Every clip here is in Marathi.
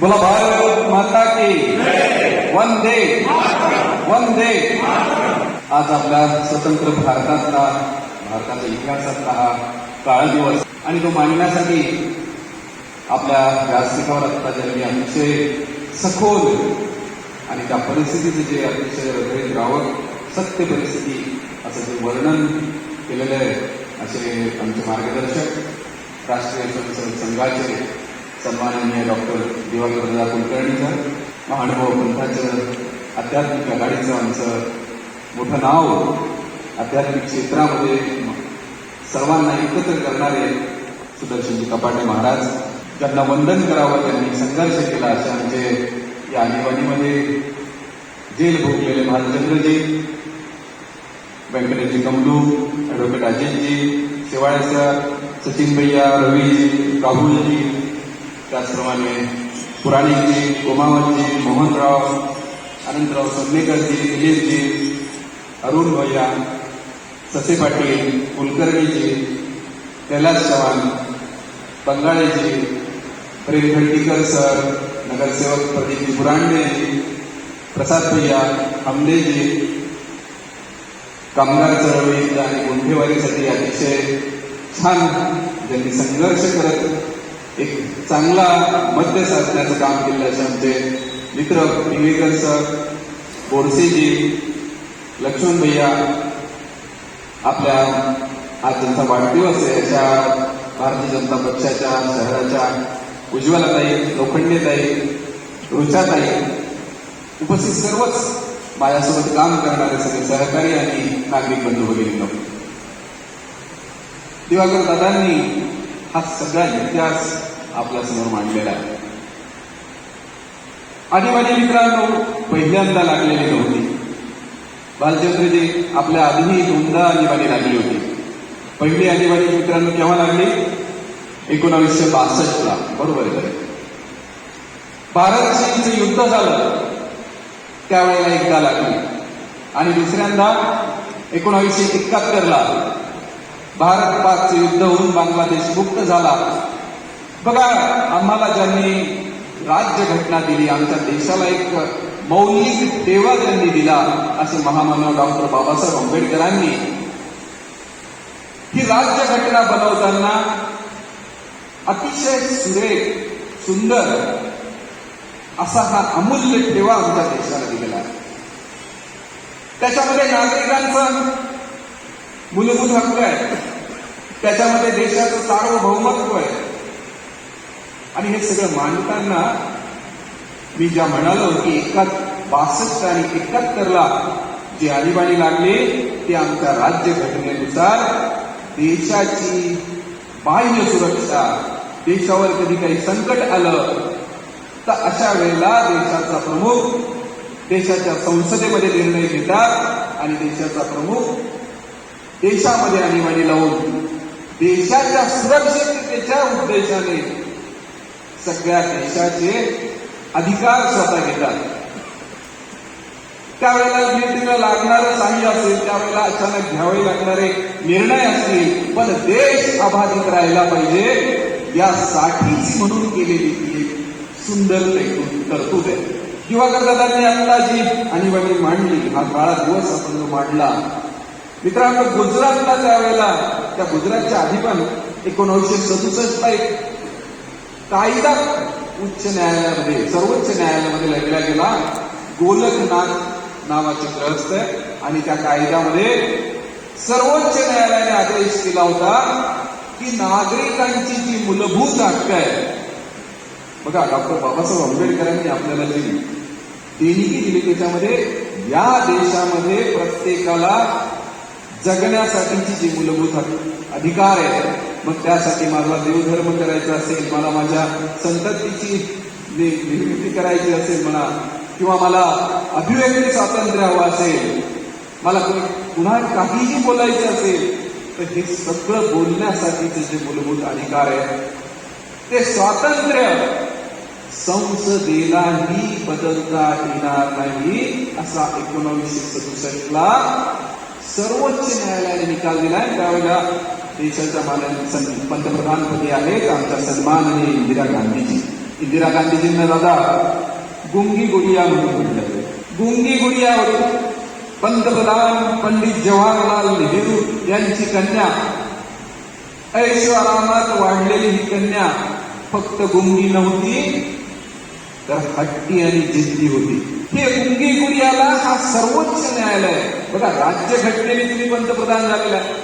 बोला भारत माता की वंदे वंदे. आज आपल्या स्वतंत्र भारतातला भारताच्या इतिहासातला हा काळ दिवस आणि तो मांडण्यासाठी आपल्या व्यासपीठावर आता ज्यांनी अतिशय सखोल आणि त्या परिस्थितीचं जे अतिशय हृदयद्रावक सत्य परिस्थिती असं जे वर्णन केलेलं आहे असे आमचे मार्गदर्शक राष्ट्रीय स्वयंसेवक संघाचे सन्माननीय डॉक्टर दिवाकर दादा कुलकर्णीचं महानुभव पंथाचं आध्यात्मिक आघाडीचं आमचं मोठं नाव. आध्यात्मिक क्षेत्रामध्ये सर्वांना एकत्र करणारे सुदर्शनजी कपाटे महाराज ज्यांना वंदन करावं त्यांनी संघर्ष केला असे आमचे या आणीबाणीमध्ये जेल भोगलेले भालचंद्रजी व्यंकटेशजी कमलू ॲडव्होकेट अजितजी शिवाळ्याचा सचिन भैया रवीजी राहुलजी त्याचप्रमाणे पुराणीजी गोमावतजी मोहनराव अनंतराव सन्नेकरजी दिलीपजी अरुण भैया ससे पाटील कुलकर्णीजी कैलास चव्हाण बंगाळेजी प्रेम खंडीकर सर नगरसेवक प्रदीपजी बुरांडेजी प्रसाद भैया आमदेजी कामगार चळवळी आणि गुंठेवारीसाठी अतिशय छान ज्यांनी संघर्ष करत एक चांगला मध्य साधण्याचं काम केलं असे आमचे मित्र पिंगेकर सर बोरसेजी लक्ष्मण भैया आपल्या हा त्यांचा वाढदिवस आहे. अशा भारतीय जनता पक्षाच्या शहराच्या उज्ज्वलाताई लोखंडेताई रुचाताई उपस्थित सर्वच माझ्यासोबत काम करणारे सगळे सहकारी आणि नागरिक बंधू भगिनी दिवाकर दादांनी हा सगळा इतिहास आपल्यासमोर मांडलेला आहे. आणीबाणी मित्रांनो पहिल्यांदा लागलेली नव्हती. बालचंद्रजी आपल्या आधीही दोनदा आणीबाणी लागली होती. पहिली आणीबाणी मित्रांनो केव्हा लागली? एकोणावीसशे बासष्टला. बरोबर आहे. खरं. भारत चीनचं युद्ध झालं. त्यावेळेला एकदा लागली. आणि दुसऱ्यांदा एकोणावीसशे एकाहत्तरला भारत पाकचं युद्ध होऊन बांगलादेश मुक्त झाला. बघा आम्हाला ज्यांनी राज्य घटना दिली आमच्या देशाला एक मौलिक देवा त्यांनी दिला असे महामानव डॉक्टर बाबासाहेब आंबेडकरांनी ही राज्य घटना बनवताना अतिशय सुरेख सुंदर असा हा अमूल्य ठेवा आमच्या देशाला दिलेला आहे. त्याच्यामध्ये नागरिकांचा मूलभूत हक्क आहे. त्याच्यामध्ये देशाचं सार्वभौमत्व आहे. आणि हे सगळं मांडताना मी ज्या म्हणालो की एका बासष्ट आणि एकाहत्तरला जे आणीबाणी लागली ते आमच्या राज्य घटनेनुसार देशाची बाह्य सुरक्षा देशावर कधी काही संकट आलं तर अशा वेळेला देशाचा प्रमुख देशाच्या संसदेमध्ये निर्णय घेतात आणि देशाचा प्रमुख देशामध्ये आणीबाणी लावून देशाच्या सुरक्षिततेच्या उद्देशाने सगळ्या देशाचे अधिकार स्वतः घेतात. त्यावेळेला मिळतीला लागणारं साह्य असेल त्यावेळेला अचानक घ्यावे लागणारे निर्णय असतील पण देश अबाधित राहिला पाहिजे. यासाठीच म्हणून केलेली ती एक सुंदर तरतूद आहे. किंवा दादांनी आता जी आणीबाणी मांडली हा काळा दिवस आपण जो मांडला मित्रांनो गुजरातला त्यावेळेला त्या गुजरातच्या आधी पण एकोणीसशे सदुसष्टला एक कायदा उच्च न्यायालयामध्ये सर्वोच्च न्यायालयामध्ये लढला गेला. गोलकनाथ नावाचे ग्रस्त आहे आणि त्या कायद्यामध्ये सर्वोच्च न्यायालयाने आदेश केला होता की नागरिकांची जी मूलभूत हक्क आहे बघा डॉक्टर बाबासाहेब आंबेडकरांनी आपल्याला जी देणगी दिली त्याच्यामध्ये. या देशामध्ये प्रत्येकाला जगण्यासाठीची जी मूलभूत अधिकार आहे मग त्यासाठी मला देवधर्म करायचा असेल मला माझ्या संततीची निर्मिती करायची असेल म्हणा किंवा मला अभिव्यक्ती स्वातंत्र्य हवं असेल मला पुन्हा काहीही बोलायचं असेल तर हे सगळं बोलण्यासाठीचे जे मूलभूत अधिकार आहे ते स्वातंत्र्य. संसदेलाही बदलता येणार नाही असा एकोणीसशे सदुसष्ट ला सर्वोच्च न्यायालयाने निकाल दिलाय. त्यावेळेला देशाच्या माननीय पंतप्रधानपदी आहेत आमच्या सन्माननीय इंदिरा गांधीजी. इंदिरा गांधीजींना दादा गुंगी गुडिया म्हणून म्हटलं गुंगी गुडिया पंतप्रधान पंडित जवाहरलाल नेहरू यांची कन्या ऐश्वरामात वाढलेली ही कन्या फक्त गुंगी नव्हती तर हट्टी आणि जिद्दी होती. हे गुंगी हा सर्वोच्च न्यायालय बघा राज्य घटनेने तुम्ही पंतप्रधान झालेला आहे.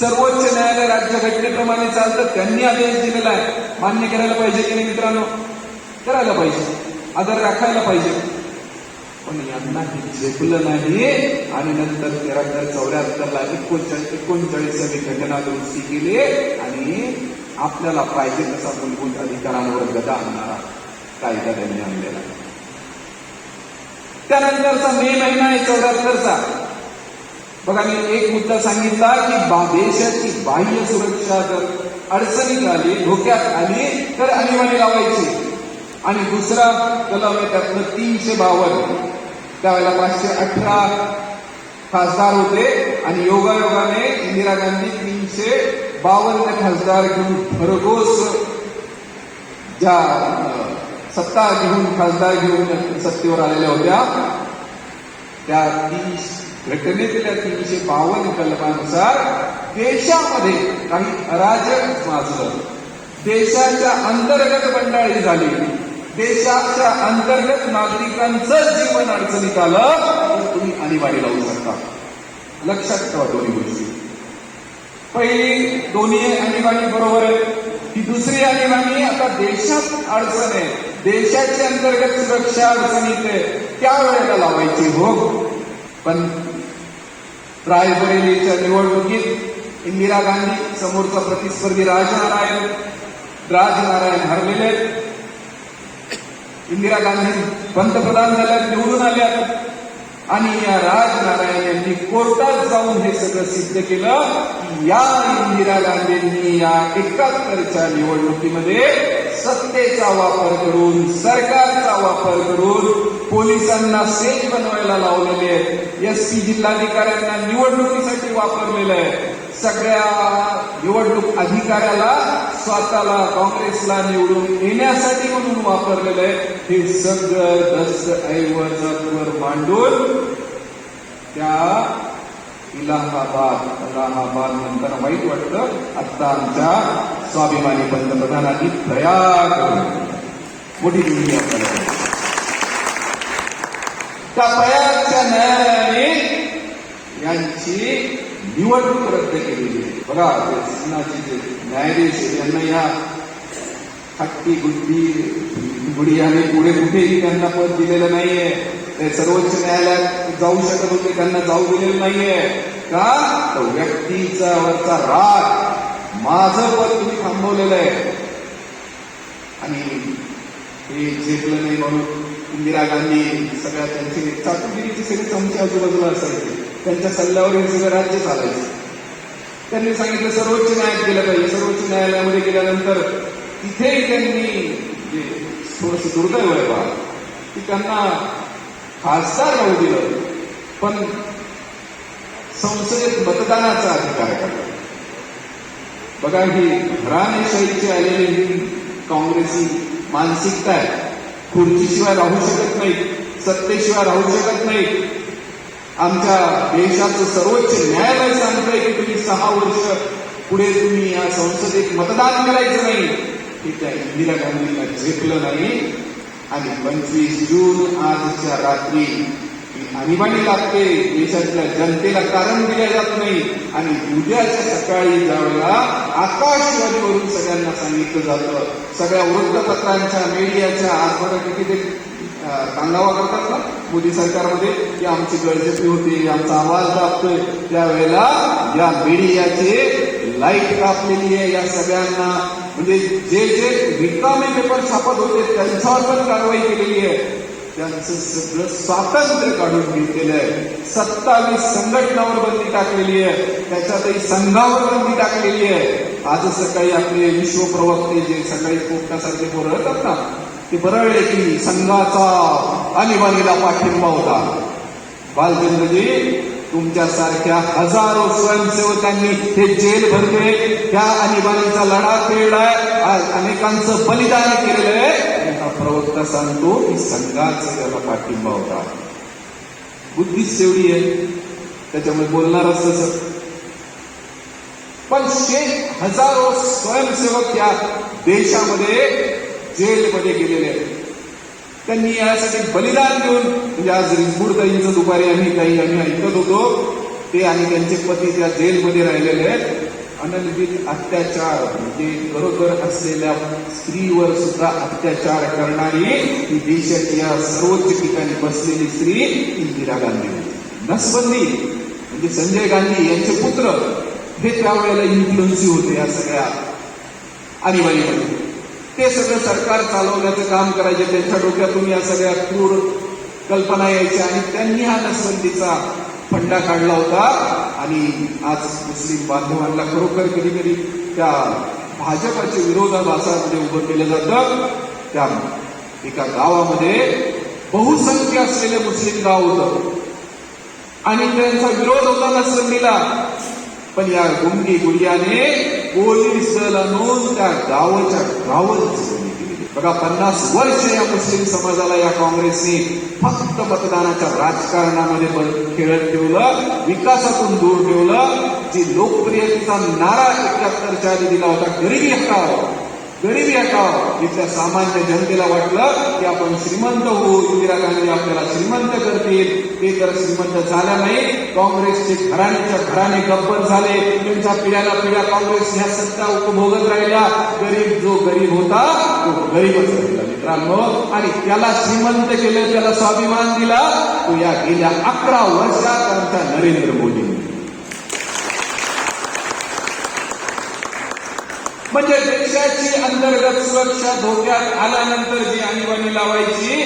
सर्वोच्च न्यायालय राज्य घटनेप्रमाणे चालतं त्यांनी आदेश दिलेला आहे. मान्य करायला पाहिजे की नाही मित्रांनो? करायला पाहिजे. आदर राखायला पाहिजे. पण यांना हे झेपलं नाही आणि नंतर त्र्याहत्तर चौऱ्याहत्तरला एकोणचाळीस एकोणचाळीसावी घटना दुरुस्ती केली आणि आपल्याला पाहिजे तसा मूलभूत अधिकारांवर गदा आणणारा कायदा त्यांनी आणलेला त्यानंतरचा मे महिना आहे चौऱ्याहत्तरचा. बघा मी एक मुद्दा सांगितला की देशाची बाह्य सुरक्षा जर अडचणीत आली धोक्यात आली तर आणीबाणी लावायची. आणि दुसरा कलम आहे त्यातलं तीनशे बावन्न. त्यावेळेला पाचशे अठरा खासदार होते आणि योगायोगाने इंदिरा गांधी तीनशे बावन्न खासदार घेऊन भरघोस ज्या सत्ता घेऊन खासदार घेऊन सत्तेवर आलेल्या होत्या. त्या तीस घटनेतल्या तीनशे बावन्न कलमानुसार देशामध्ये काही अराजक माजलं देशाच्या अंतर्गत बंडाळी झाली. देशाच्या अंतर्गत नागरिकांचं जीवन अडचणीत आलं तर तुम्ही आणीबाणी लावू शकता. लक्षात ठेवा दोन्ही गोष्टी. पहिली दोन्ही आणीबाणी बरोबर आहे ही दुसरी आणीबाणी आता देशात अडचण आहे. देशाची अंतर्गत सुरक्षा अडचणीत त्यावेळेला लावायची हो पण रायबरेलीच्या निवडणुकीत इंदिरा गांधी समोरचा प्रतिस्पर्धी राजनारायण राजनारायण हरलेले इंदिरा गांधी पंतप्रधान झाल्यात निवडून आल्या आणि या राजनारायण यांनी कोर्टात जाऊन हे सगळं सिद्ध केलं की या इंदिरा गांधींनी या एकाहत्तरच्या निवडणुकीमध्ये सत्तेचा वापर करून सरकारचा वापर करून पोलिसांना सेल बनवायला लावलेले आहेत. एस पी जिल्हाधिकाऱ्यांना निवडणुकीसाठी वापरलेलं आहे. सगळ्या निवडणूक अधिकाऱ्याला स्वतःला काँग्रेसला निवडून येण्यासाठी म्हणून वापरलेलं आहे. हे सगळं दस्त ऐवजावर मांडून त्या इलाहाबाद. इलाहाबाद नंतर वाईट वाटतं. आता आमच्या स्वाभिमानी पंतप्रधानांनी प्रयाग मोठी दिली आपल्याला. त्या प्रयागच्या न्यायालयाने यांची निवडणूक रद्द केलेली आहे. बघा ते जे न्यायाधीश यांना या हट्टी गुड्डी गुडियाने पुढे कुठेही त्यांना पद दिलेलं नाहीये. ते सर्वोच्च न्यायालयात जाऊ शकत होते त्यांना जाऊ दिलेलं नाहीये. का? तर व्यक्तीचा वरचा राग माझं पद तुम्ही थांबवलेलं आहे. आणि हे झेपलं नाही म्हणून इंदिरा गांधी सगळ्या त्यांचे चातुगिरीचे सगळे चमची आजूबाजूला असायचे. त्यांच्या सल्ल्यावर हे सगळं राज्य चालायचं. त्यांनी सांगितलं सर्वोच्च न्यायालयात गेलं पाहिजे. सर्वोच्च न्यायालयामध्ये गेल्यानंतर तिथेही त्यांनी थोडस दुर्दैव आहे बा की त्यांना खासदार राहू दिलं. पण संसदेत मतदानाचा अधिकार काढला बघा ही घराणेशाहीची आलेली ही काँग्रेसी मानसिकता आहे. खुर्चीशिवाय राहू शकत नाही सत्तेशिवाय राहू शकत नाही. आमच्या देशाचं सर्वोच्च न्यायालय सांगतंय की तुम्ही सहा वर्ष पुढे तुम्ही या संसदेत मतदान करायचं नाही. हे त्या इंदिरा गांधींना झेपलं नाही. आणि पंचवीस जून आजच्या रात्री ही आणीबाणी लागते. देशातल्या जनतेला कारण दिलं जात नाही. आणि उद्याच्या सकाळी ज्यावेळेला आकाशवाणीवरून सगळ्यांना सांगितलं जातं. सगळ्या वृत्तपत्रांच्या मीडियाच्या आज किती ते कांगावा करतात ना मोदी सरकारमध्ये. की आमची गळजेपी होती आमचा आवाज दाबतोय. त्यावेळेला या मीडियाचे लाइट कापलेली आहे या सगळ्यांना. म्हणजे जे जे रिकामे पेपर छापत होते त्यांच्यावर पण कारवाई केलेली आहे. त्यांचं सगळं स्वातंत्र्य काढून घेतलेलं आहे. सत्तावीस संघटनावर बंदी टाकलेली आहे. त्याच्यातही संघावर बंदी टाकलेली आहे. आज सकाळी आपले विश्व प्रवक्ते जे सकाळी पोपटासारखे पोरं येतात ना ते बरळले की संघाचा आणीबाणीला पाठिंबा होता. बालचंद्रजी तुमच्यासारख्या हजारो स्वयंसेवकांनी हे जेल भरले. त्या आणीबाणीचा लढा खेळलाय. आज अनेकांचं बलिदान केलेलं आहे. हा प्रवक्ता सांगतो की संघाचा त्याला पाठिंबा होता. बुद्धीच तेवढी आहे. त्याच्यामुळे बोलणारच तसं पण शेख हजारो स्वयंसेवक या देशामध्ये जेलमध्ये गेलेले आहेत. त्यांनी यासाठी बलिदान देऊन म्हणजे आज रिंगूडताईंचं दुपारी आम्ही काही आम्ही ऐकत होतो ते आणि त्यांचे पती त्या जेलमध्ये राहिलेले आहेत. अनलवित अत्याचार म्हणजे बरोबर असलेल्या स्त्रीवर सुद्धा अत्याचार करणारी ही देशाची या सर्वोच्च ठिकाणी बसलेली स्त्री इंदिरा गांधी. नसबंदी म्हणजे संजय गांधी यांचे पुत्र हे त्यावेळेला इन्फ्लुएन्सी होते या सगळ्या आणीबाणीमध्ये ते सगळं सरकार चालवण्याचं काम करायचे त्यांच्या डोक्यातून या सगळ्या क्रूर कल्पना यायच्या आणि त्यांनी हा नसबंदीचा फंडा काढला होता. आणि आज मुस्लिम बांधवांना खरोखर कधी कधी त्या भाजपाच्या विरोधाभासामध्ये उभं केलं जातं. त्या एका गावामध्ये बहुसंख्य असलेले मुस्लिम गाव होतं. आणि त्यांचा विरोध होता नसबंदीला पण या गुंगी गुडियाने पोलिसाला नोंद त्या गावाच्या गावात बघा पन्नास वर्ष या मुस्लिम समाजाला या काँग्रेसने फक्त मतदानाच्या राजकारणामध्ये खेळत ठेवलं विकासातून दूर ठेवलं. जी लोकप्रियतेचा नारा एकाहत्तरच्या आधी दिला होता गरिबी हटाव गरिबी हटाव इथल्या सामान्य जनतेला वाटलं की आपण श्रीमंत होऊ इंदिरा गांधी आपल्याला श्रीमंत करतील. ते तर श्रीमंत झाल्या नाही. काँग्रेसचे घराण्याच्या घराणे गब्बर झाले. त्यांच्या पिढ्याला पिढ्या काँग्रेस ह्या सत्ता उपभोगत राहिल्या. गरीब जो गरीब होता तो गरीबच राहिला. मित्रांनो आणि त्याला श्रीमंत केलं त्याला स्वाभिमान दिला तो या गेल्या अकरा वर्षात आमच्या नरेंद्र मोदी. म्हणजे देशाची अंतर्गत सुरक्षा धोक्यात आल्यानंतर जी आणीबाणी लावायची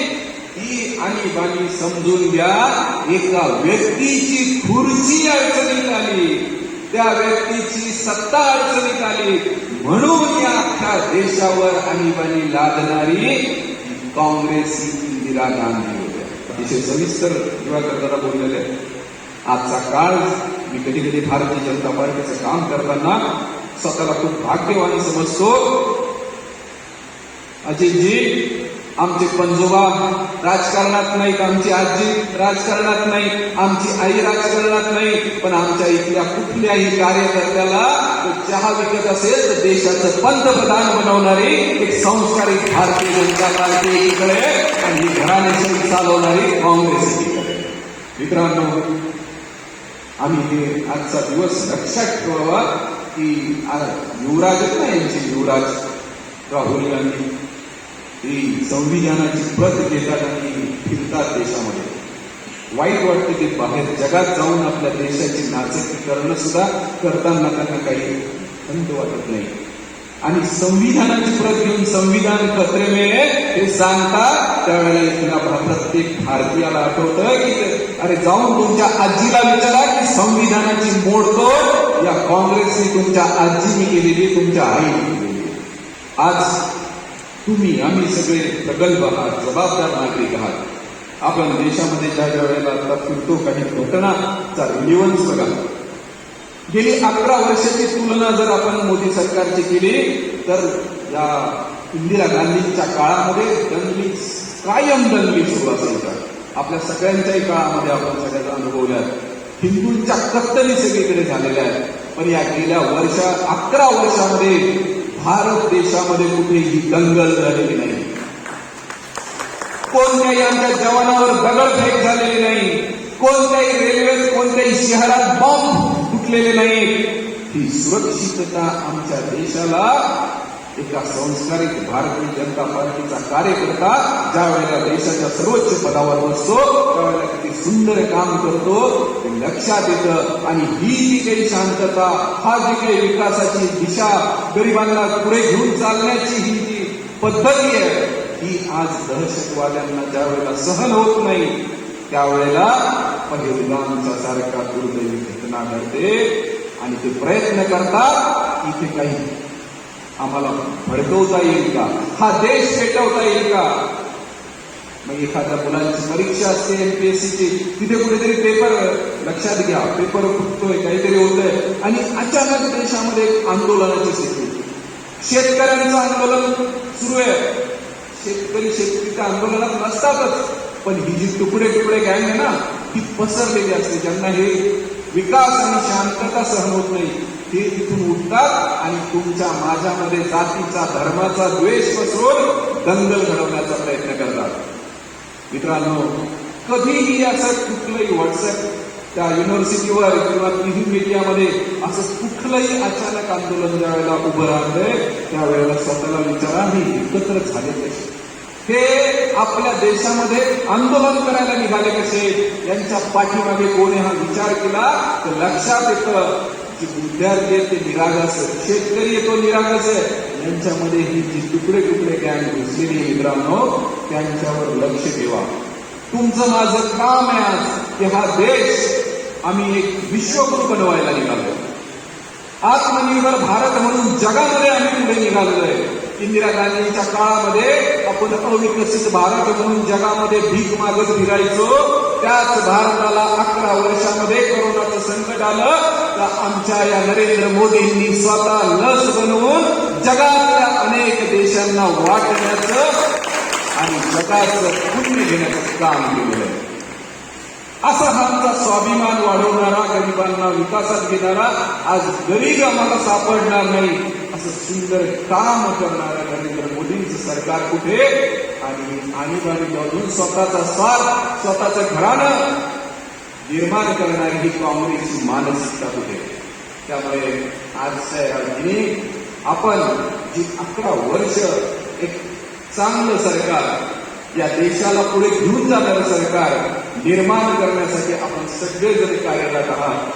ती आणीबाणी समजून घ्या. एका व्यक्तीची खुर्ची अडचणीत आली. त्या व्यक्तीची सत्ता अडचणीत आली. म्हणून या अख्ख्या देशावर आणीबाणी लादणारी काँग्रेस इंदिरा गांधी अतिशय सविस्तर जेव्हा करताना बोललेले. आहे. आजचा काळ मी कधी कधी भारतीय जनता पार्टीचं काम करताना स्वतःला खूप भाग्यवान समजतो. अजितजी आमचे पंजोबा राजकारणात नाहीत आमची आजी राजकारणात नाही आमची आई राजकारणात नाही पण आमच्या इथल्या कुठल्याही कार्यकर्त्याला चहा विकत असेल तर देशाचं पंतप्रधान बनवणारी एक संस्कारिक भारतीय जनता पार्टी एकीकडे आणि ही घराण्याशी चालवणारी काँग्रेस एकीकडे मित्रांनो आम्ही हे आजचा दिवस लक्षात ठेवावा. की युवराज आहेत ना यांचे युवराज राहुल गांधी. ही संविधानाची प्रत घेतात आणि फिरतात देशामध्ये. वाईट वाटतं की बाहेर जगात जाऊन आपल्या देशाची नाचक्की करणं सुद्धा करताना त्यांना काही खंत वाटत नाही. आणि संविधानाची प्रत घेऊन संविधान खतरे में हे सांगतात त्यावेळेला इथल्या प्रत्येक भारतीयाला आठवतं की अरे जाऊन तुमच्या आजीला विचारा की संविधानाची मोडतोड या काँग्रेसने तुमच्या आजीने केलेली तुमच्या आईने. केलेली आज तुम्ही आम्ही सगळे प्रगल्भ आहात जबाबदार नागरिक आहात. आपण देशामध्ये ज्या ज्या वेळेला आता फिरतो काही घटनाचा रिलिव्हन्स बघा. गेली अकरा वर्षाची तुलना जर आपण मोदी सरकारची केली तर या इंदिरा गांधींच्या काळामध्ये दंगली कायम दंगली सुरू असायच्या आपल्या सगळ्यांच्याही काळामध्ये आपण सगळ्यांना अनुभवल्या हिंदूंच्या कत्तली सगळीकडे झालेल्या आहेत. पण या गेल्या वर्षा अकरा वर्षामध्ये भारत देशामध्ये कुठेही दंगल झालेली नाही. कोणत्याही आमच्या जवानावर दगडफेक झालेली नाही. कोणत्याही रेल्वेत कोणत्याही शहरात बॉम्ब फुटलेले नाही ही सुरक्षितता आमच्या देशाला एका संस्कारित भारतीय जनता पार्टीचा कार्यकर्ता ज्या वेळेला देशाच्या सर्वोच्च पदावर बसतो. त्यावेळेला किती सुंदर काम करतो. ते लक्षात येतं आणि ही जी काही शांतता हा जी काही विकासाची दिशा गरिबांना पुढे घेऊन चालण्याची ही जी पद्धती आहे ही आज दहशतवाद्यांना ज्या वेळेला सहन होत नाही त्यावेळेला पहिलगामचा सारखा दुर्दैवी घटना घडते आणि ते प्रयत्न करतात इथे काही आम्हाला भडकवता येईल का? हा देश पेटवता येईल का? मग एखाद्या मुलांची परीक्षा असते एमपीएससीची तिथे कुठेतरी पेपर लक्षात घ्या. पेपर फुटतोय काहीतरी होतंय. आणि अचानक देशामध्ये एक आंदोलनाची स्थिती. शेतकऱ्यांचं आंदोलन सुरू आहे. शेतकरी शेतकरीच्या आंदोलनात नसतातच. पण ही जी तुकडे तुकडे गँग आहे ना ती पसरलेली असते. ज्यांना हे विकास आणि शांतता सहन होत नाही ते तिथून उठतात आणि तुमच्या माझ्यामध्ये जातीचा धर्माचा द्वेष पसरून दंगल घडवण्याचा प्रयत्न करतात. मित्रांनो कधीही असं कुठलंही व्हॉट्सअप त्या युनिव्हर्सिटीवर किंवा टीव्ही मीडियामध्ये असं कुठलंही अचानक आंदोलन ज्या वेळेला उभं राहतंय त्यावेळेला स्वतःला विचारा हे एकत्र झाले कसे? हे आपल्या देशामध्ये आंदोलन करायला निघाले कसे? यांच्या पाठीमागे कोणी हा विचार केला? तर लक्षात येतं की विद्यार्थी आहेत ते निरागस आहेत. शेतकरी येतो निरागस आहे. यांच्यामध्ये ही जी तुकडे तुकडे गॅंग घुसलेली आहे मित्रांनो त्यांच्यावर लक्ष ठेवा. तुमचं माझं काम आहे आज की हा देश आम्ही एक विश्वगुरु बनवायला निघालो आत्मनिर्भर भारत म्हणून जगामध्ये आम्ही पुढे निघालेलो आहे इंदिरा गांधींच्या काळामध्ये आपण अविकसित भारत म्हणून जगामध्ये भीक मागत फिरायचो. त्याच भारताला अकरा वर्षामध्ये कोरोनाचं संकट आलं. तर आमच्या या नरेंद्र मोदींनी स्वतः लस बनवून जगातल्या अनेक देशांना वाटण्याचं आणि जगाचं पुण्य घेण्याचं काम केलेलं आहे. असा हा आमचा स्वाभिमान वाढवणारा गरिबांना विकासात घेणारा आज गरीब आम्हाला सापडणार नाही असं सुंदर काम करणारा नरेंद्र मोदींचं सरकार कुठे? आणि आणीबाणी लावून स्वतःचा स्वार्थ स्वतःचं घराणं निर्माण करणारी ही काँग्रेसची मानसिकता कुठे? त्यामुळे आजच्या या आपण जी अकरा वर्ष एक चांगलं सरकार या देशाला पुढे घेऊन जाणारं सरकार निर्माण करण्यासाठी आपण सगळेजण कार्यरत आहात.